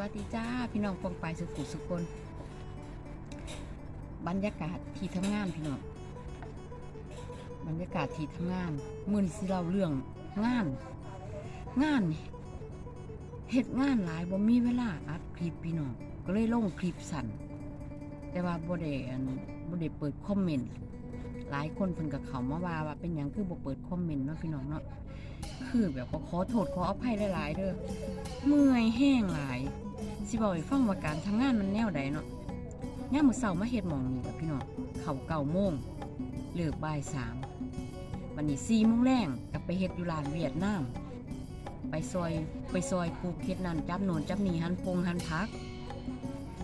วัสดีจ้า พี่น้องปองปายสุขุสุคน บรรยากาศที่ทำงานพี่น้อง บรรยากาศที่ทำงานมื่อนี้สิเราเรื่องงาน งานนี่เฮ็ดงานหลายบ่มีเวลาอัดคลิปพี่น้อง ก็เลยลงคลิปสั้นแต่ว่าบ่ได้บ่ได้เปิดคอมเมนต์ หลายคนเพิ่นก็เขามาว่าว่าเป็นหยังคือบ่เปิดคอมเมนต์เนาะพี่น้องเนาะคือแบบก็ขอโทษขออภัยหลายๆเด้อเมื่อยแห้งหลายสิบอกให้ฟังว่าการทำงานมันแนวใดเนาะย่ามมื้อเช้ามาเฮ็ดหมองนี่กับพี่น้องเข้าเก้าโมงเลิกบ่ายสามวันนี้สี่โมงแรงกลับไปเฮ็ดอยู่ร้านเวียดนามไปซอยไปซอยปลูกเฮ็ดนั่นจับโน่นจับนี่หันปงหันพัก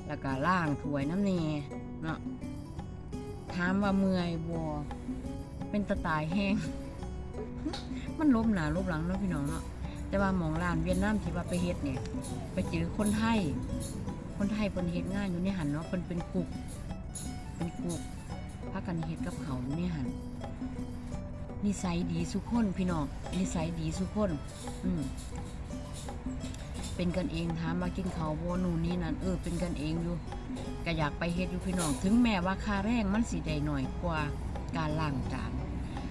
แล้วก็ล่างถ้วยน้ำเนเนาะ ถามว่าเมื่อยบ่เป็นตะตายแห้ง มันลบหนาลบหลังเนาะพี่น้องเนาะแต่ว่าหมองร้านเวียดนามที่ว่าไปเฮ็ดเนี่ย ไปเจอคนไทย คนไทยเพิ่นเฮ็ดงานอยู่ในหันเนาะเพิ่นเป็นกุกเป็นกุกพากันเฮ็ดกับเขาอยู่ในหันนิสัยดีสุกคนพี่น้องนิสัยดีสุกคน อืมเป็นกันเองถามมากินเขาวบ่นู่นนี่นั่นเออเป็นกันเองอยู่ ก็อยากไปเฮ็ดอยู่พี่น้อง ถึงแม้ว่าค่าแรงมันสิได้หน่อยกว่าการล้างจาน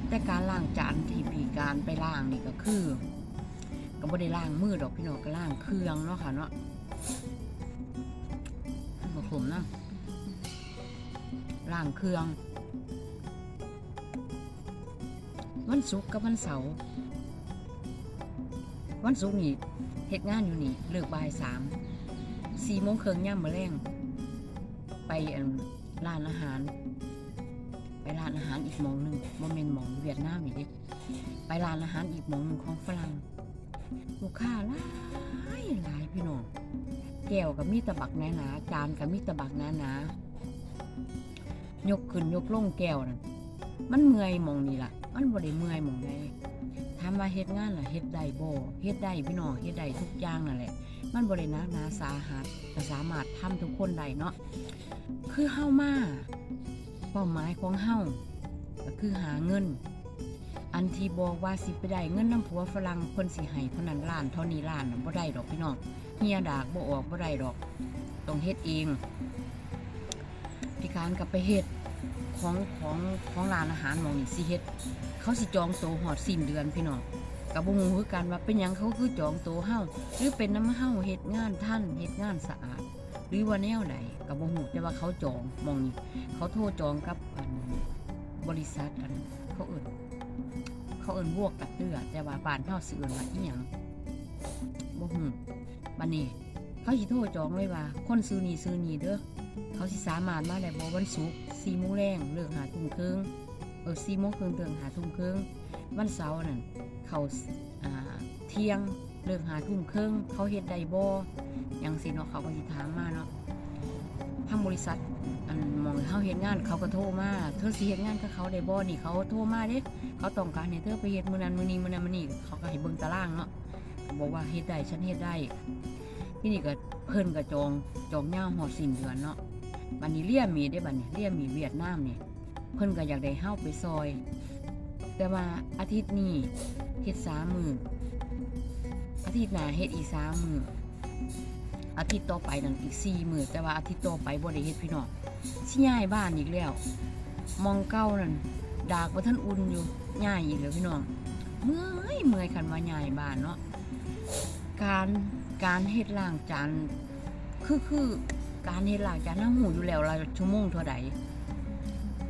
แต่การล้างจานที่พี่การไปล้างนี่ก็คือก็บ่ได้ล้างมือดอกพี่น้องก็ล้างเครื่องเนาะค่ะเนาะผสมนะล้างเครื่องวันศุกร์กับวันเสาร์วันศุกร์นี่เฮ็ดงานอยู่นี่เลิกบ่ายสามสี่โมงครึ่งย่ำมาแรง ไปร้านอาหาร ไปร้านอาหารอีกมองหนึ่งบ่แม่นหมองเวียดนามนี่เดิไปร้านอาหารอีกมองหนึ่งของฝรั่งลูกค้าหลายหลายพี่น้องแก้วกับมีตะบักหนานาๆจานกับมีตะบักหนานาๆยกขึ้นยกลงแก้วนั่นมันเมื่อยมองนี่ล่ะ มันบ่ได้เมื่อยมองใดถามาเฮ็ดงานล่ะเฮ็ดได้บ่เฮ็ดได้พี่น้องเฮ็ดได้ทุกอย่างนั่นแหละ มันบ่ได้หนักหนาสาหัสก็สามารถทำทุกคนได้เนาะคือเฮ้ามาเป้าหมายของเฮ้าก็คือหาเงิน อันที่บอกว่าสิไปได้เงินน้ำผัวฝรั่งเพิ่นสิให้เท่านั้นล้านเท่านี้ล้านนะบ่ได้ดอกพี่น้องเฮียดากบ่ออกบ่ได้ดอกต้องเฮ็ดเองพี่การกับไปเฮ็ดของของของร้านอาหารมองนี่สิเฮ็ดเขาสิจองโตหอดสิ้นเดือนพี่น้อง กับบ่ฮู้คือกันว่าเป็นหยังเขาคือจองโตวเฮาหรือเป็นน้ำเฮาเฮ็ดงานท่านเฮ็ดงานสะอาด หรือว่าแนวใดกับบ่ฮู้แต่ว่าเขาจองมองนี่เขาโทรจองกับอันบริษัทอันเขาเอิ้นเขาเอิ้นบวกกับเตือแต่ว่าบ้านเฮาสิเอิ้นว่าอีหยังบ่ฮู้บัดนี้เขาสิโทรจองเลยว่า คนซื้อนี่ซื้อนี่เด้อเขาสิสามารถมาได้บ่วันศุกร์4โมงแรงเลิก5ทุ่มครึ่ง เออ4โมงครึ่งถึง5ทุ่มครึ่งวันเสาร์นั่นเขาอ่าเที่ยงเลิก5ทุ่มครึ่งเขาเฮ็ดได้บ่หยังสิเนาะเขาก็สิถามมาเนาะทางบริษัทอันมองเฮาเฮ็ดงานเขาก็โทรมาเธอสิเฮ็ดงานกับเขาได้บ่นี่เขาโทรมาเด้เขาต้องการให้เธอไปเฮ็ดมื้อนั้นมื้อนี้มื้อนั้นมื้อนี้เขาก็ให้เบิ่งตารางเนาะบอกว่าเฮ็ดได้ฉันเฮ็ดได้ที่นี่ก็เพิ่นก็จองจองยาวฮอดสิ้นเดือนเนาะบัดนี้เลี่ยมีได้บัดนี้เลี่ยมีเวียดนามนี่ เพิ่นก็อยากได้เฮาไปซอย แต่ว่าอาทิตย์นี้เฮ็ดสามมืออาทิตย์หน้าเฮ็ดอีกสามมืออาทิตย์ต่อไปนั่นอีกสี่มือแต่ว่าอาทิตย์ต่อไปบ่ได้เฮ็ดพี่น้องสิย้ายบ้านอีกแล้ว มองเก่านั่นดากว่าท่านอุ่นอยู่ย่ายอีกแล้วพี่น้องเมื่อยเมื่อยคันว่าย่ายบ้านเนาะการการเฮ็ดล้างจานคือคือการเฮ็ดล้างจานน้าหูอยู่แล้วเราชั่วโมงเท่าใด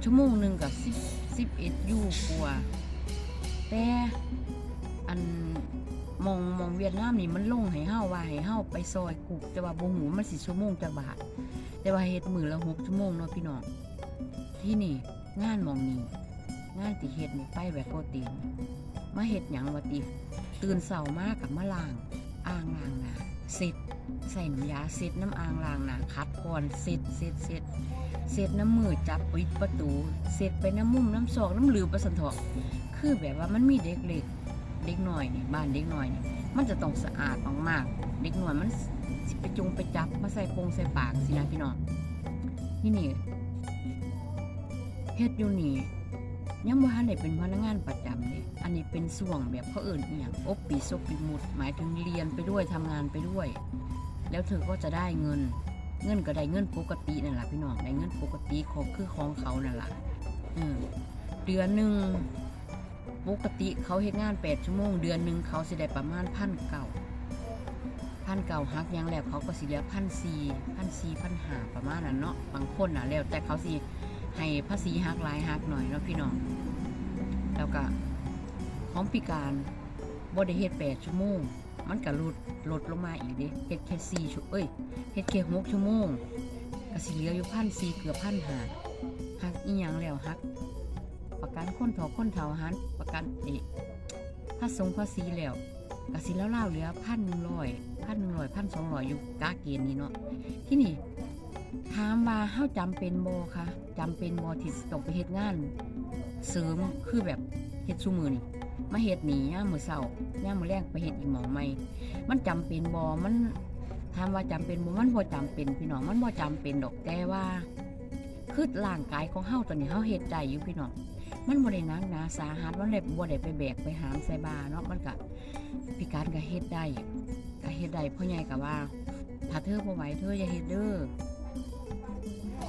ชั่วโมงหนึ่งกับสิบสิบเอ็ดยูกว่าแต่อันมองมองเวียดนามนี่มันลงให้เฮาว่าให้เฮาไปซอยกุกแต่ว่าบ่หูมันสิชั่วโมงจักบาท แต่ว่าเฮ็ดมือละหกชั่วโมงเนาะพี่น้องที่นี่งานมองนี้งานติเฮ็ดนี่ไปแบบโปรตีนมาเฮ็ดหยังวะติตื่นเสาร์มากกับมาล้างอ่างล้างหน้า เสร็จใส่น้ำยาเสร็จน้ำอ่างล้างหนาคัดก่อนเสร็จเสร็จเสร็จเสร็จน้ำมือจับปิดประตูเสร็จไปน้ำมุมน้ำซอกน้ำหลือประสันเถาะคือแบบว่ามันมีเด็กเล็กเด็กหน่อยนี่บ้านเด็กหน่อยนี่มันจะต้องสะอาดมากๆเด็กหน่อยมันไปจุงไปจับมาใส่ปงใส่ปากสินะพี่น้องนี่นี่เฮ็ดอยู่นี่ยังบ่ทันได้เป็นพนักงานประจำเลย นนี้เป็นส่วงแบบเขาเอิ่นอย่างอบปีศพปีมุด หมายถึงเรียนไปด้วยทำงานไปด้วย แล้วเธอก็จะได้เงิน เงินก็ได้เงินปกตินั่นแหละพี่น้องได้เงินปกติของคือของเขานั่นแหละเออเดือนหนึ่งปกติเขาเฮ็ดงานแปดชั่วโมง เดือนหนึ่งเขาสิได้ประมาณพันเก่าพันเก่าฮักยังแล้วเขาก็สิเหลือพันสี่พันสี่พันห้าประมาณนั้นเนาะบางคนน่ะแล้วแต่เขาสิให้ภาษีฮักหลายฮักหน่อยเนาะพี่น้องแล้วก็ ของพิการบ่ได้เฮ็ดแปดชั่วโมง มันก็ลดลดลงมาอีกเด้เฮ็ดแค่สี่ชั่วเอ้ยเฮ็ดแค่หกชั่วโมงก็สิเหลืออยู่พันสี่เกือบพันห้าหักอีหยังแล้วหัก ประกันคนเฒ่าคนเฒ่าหันประกันเอกถ้าทรงภาษีแล้วก็สิแล้วเล่าๆเหลือพันหนึ่งร้อยพันหนึ่งร้อยพันสองร้อยอยู่กาเกณฑ์นี้เนาะที่นี่ถามว่าเฮาจำเป็นบ่คะจำเป็นบ่ที่ต้องไปเฮ็ดงาน เสริมคือแบบเฮ็ดซุมือนี่ มาเฮ็ดหนีย่ามือเช้าย่ามือแรงไปเฮ็ดอีหมองใหม่มันจำเป็นบ่มันถามว่าจำเป็นบ่มันบ่จำเป็นพี่น้องมันบ่จำเป็นดอกแต่ว่าคือร่างกายของเฮาตอนนี้เฮาเฮ็ดได้อยู่พี่น้องมันบ่ได้นักหนาสาหัสมันเลยบ่ได้ไปแบกไปหามใส่บาเนาะมันก็พิการก็เฮ็ดได้ก็เฮ็ดได้พ่อใหญ่ก็ว่าถ้าเธอบ่ไหวเธออย่าเฮ็ดเด้อ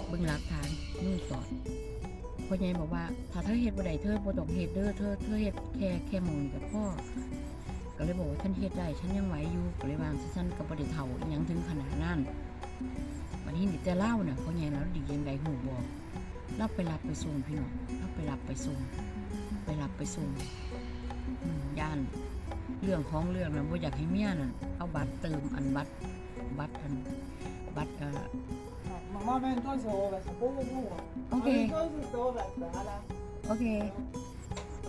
เบิ่งหลักฐานมือสอด พ่อใหญ่บอกว่าถ้าเธอเฮ็ดบ่ได้เธอบ่ต้องเฮ็ดเด้อเธอเธอเฮ็ดแค่แค่มองนี้กับพ่อก็เลยบอกว่าฉันเฮ็ดได้ฉันยังไหวอยู่ก็เลยวางซั้นก็บ่ได้เฒ่าอิหยังถึงขนาดนั้นบัดนี้นี่แต่เล่าน่ะพ่อใหญ่แล้วดียังไดหูบ่เราไปรับไปส่งพี่น้องเราไปรับไปส่งไปรับไปส่งย่านเรื่องของเรื่องนะบ่อยากให้เมียนั่นเอาบัตรเติมอันบัตรบัตรอันบัตร เอ่อ Mamma väntar och sover så får vi gå. Okej. Ja, vi får sova där. โอเค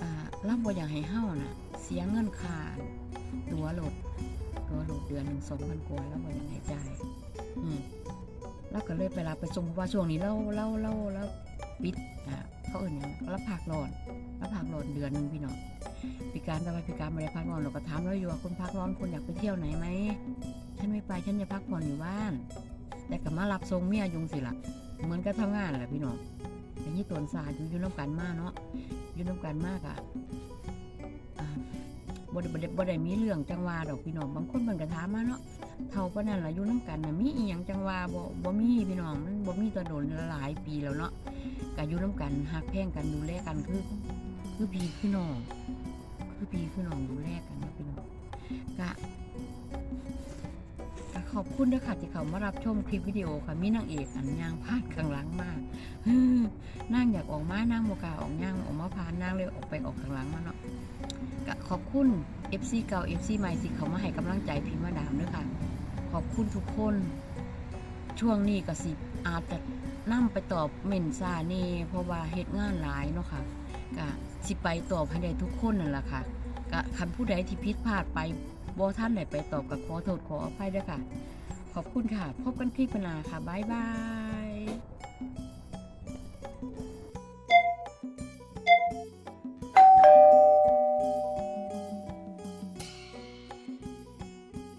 อ่าเราบ่อยากให้เฮาน่ะ เสียเงินค่าตัวรถตัวรถเดือนหนึ่งสองพันกว่าแล้วบ่อยากให้จ่ายอืมเราก็เลยไปรับไปส่งเพราะว่าช่วงนี้เราเราเราเราปิดอ่าเขาเอื่นหยังเราพักร้อนเราพักร้อนเดือนหนึ่งพี่น้องพิการแต่ว่าพิการไม่ได้พักร้อนเราก็ถามเราอยู่ว่าคนพักร้อนคนอยากไปเที่ยวไหนไหมฉันไม่ไปฉันจะพักผ่อนอยู่บ้าน แต่ก็มารับส่งเมียยุงสิละเหมือนกับทำงานแหละพี่น้องอย่างนี้ตวนสาอยู่อยู่น้ำกันมากเนาะอยู่น้ำกันมากอะอ่าบ่ได้บ่ได้บ่ได้มีเรื่องจังหวาดอกพี่น้องบางคนเพิ่นก็ถามมาเนาะเท่าปานนั้นล่ะอยู่น้ำกันน่ะมีอีหยังจังว่าบ่บ่มีพี่น้องมันบ่มีตะโดนหลายปีแล้วเนาะก็อยู่น้ำกันฮักแพงกันดูแลกันคือคือพี่คือน้องคือพี่คือน้องดูแลกันนะพี่น้องก็ก็ ขอบคุณด้วยค่ะที่เขามารับชมคลิปวิดีโอค่ะมีนางเอกอันย่างพาดข้างหลังมากฮึ่งอยากออกมานางบ่กาออกย่างออกมาพานนางเลยออกไปออกข้างหลังมาเนาะก็ขอบคุณ FC เก่า FC ใหม่ที่เขามาให้กำลังใจพิมพ์มาดามด้วยค่ะ ขอบคุณทุกคน ช่วงนี้ก็สิอาจจะนั่งไปตอบเมนซาเน่เพราะว่าเหตุงานหลายเนาะค่ะก็สิไปตอบให้ได้ทุกคนนั่นแหละค่ะก็คันผู้ใดที่ผิดพลาดไป บอท่านไหนไปตอบกับขอโทษขออภัยด้วยค่ะ ขอบคุณค่ะ พบกันคลิปหน้าค่ะ บ๊ายบาย